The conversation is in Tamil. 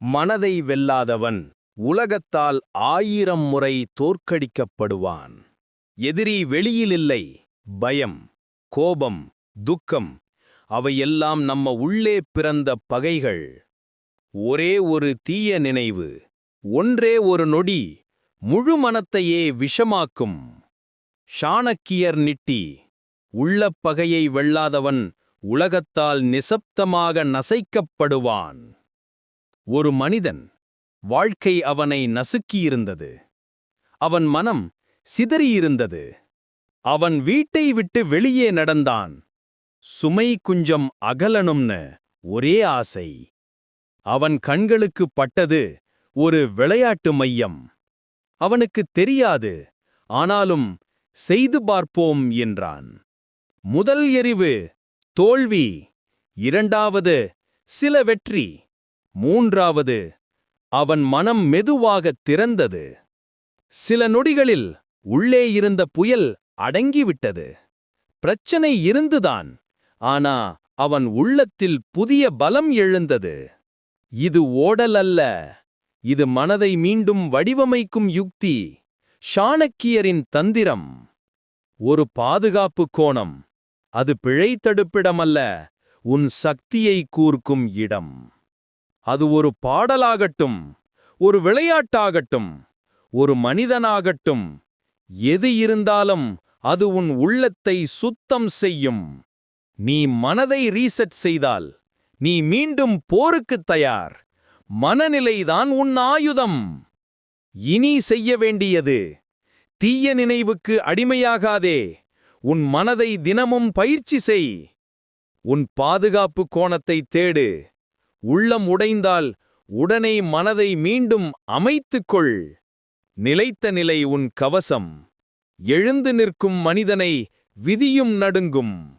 மனதை வெல்லாதவன் உலகத்தால் ஆயிரம் முறை தோற்கடிக்கப்படுவான். எதிரி வெளியிலில்லை பயம் கோபம் துக்கம் அவையெல்லாம் நம்ம உள்ளே பிறந்த பகைகள். ஒரே ஒரு தீய நினைவு ஒன்றே ஒரு நொடி முழு மனத்தையே விஷமாக்கும். ஷாணக்கியர் நிட்டி உள்ள பகையை வெல்லாதவன் உலகத்தால் நிசப்தமாக நசைக்கப்படுவான். ஒரு மனிதன் வாழ்க்கை அவனை நசுக்கியிருந்தது. அவன் மனம் சிதறியிருந்தது. அவன் வீட்டை விட்டு வெளியே நடந்தான். சுமை குஞ்சம் அகலணும்னு ஒரே ஆசை. அவன் கண்களுக்கு பட்டது ஒரு விளையாட்டு மையம். அவனுக்குத் தெரியாது ஆனாலும் செய்து பார்ப்போம் என்றான். முதல் எரிவு தோல்வி இரண்டாவது சில வெற்றி. மூன்றாவது அவன் மனம் மெதுவாகத் திறந்தது. சில நொடிகளில் உள்ளே இருந்த புயல் அடங்கிவிட்டது. பிரச்சனை இருந்துதான் ஆனா அவன் உள்ளத்தில் புதிய பலம் எழுந்தது. இது ஓடல் அல்ல இது மனதை மீண்டும் வடிவமைக்கும் யுக்தி சாணக்கியரின் தந்திரம். ஒரு பாதுகாப்பு கோணம் அது பிழை தடுப்பிடமல்ல உன் சக்தியை கூர்க்கும் இடம். அது ஒரு பாடலாகட்டும் ஒரு விளையாட்டாகட்டும் ஒரு மனிதனாகட்டும். எது இருந்தாலும் அது உன் உள்ளத்தை சுத்தம் செய்யும். நீ மனதை ரீசெட் செய்தால் நீ மீண்டும் போருக்குத் தயார். மனநிலைதான் உன் ஆயுதம். இனி செய்ய வேண்டியது தீய நினைவுக்கு அடிமையாகாதே. உன் மனதை தினமும் பயிற்சி செய். உன் பாதுகாப்பு கோணத்தை தேடு. உள்ளம் உடைந்தால் உடனே மனதை மீண்டும் அமைத்துக்கொள். நிலைத்த நிலை உன் கவசம். எழுந்து நிற்கும் மனிதனை விதியும் நடுங்கும்.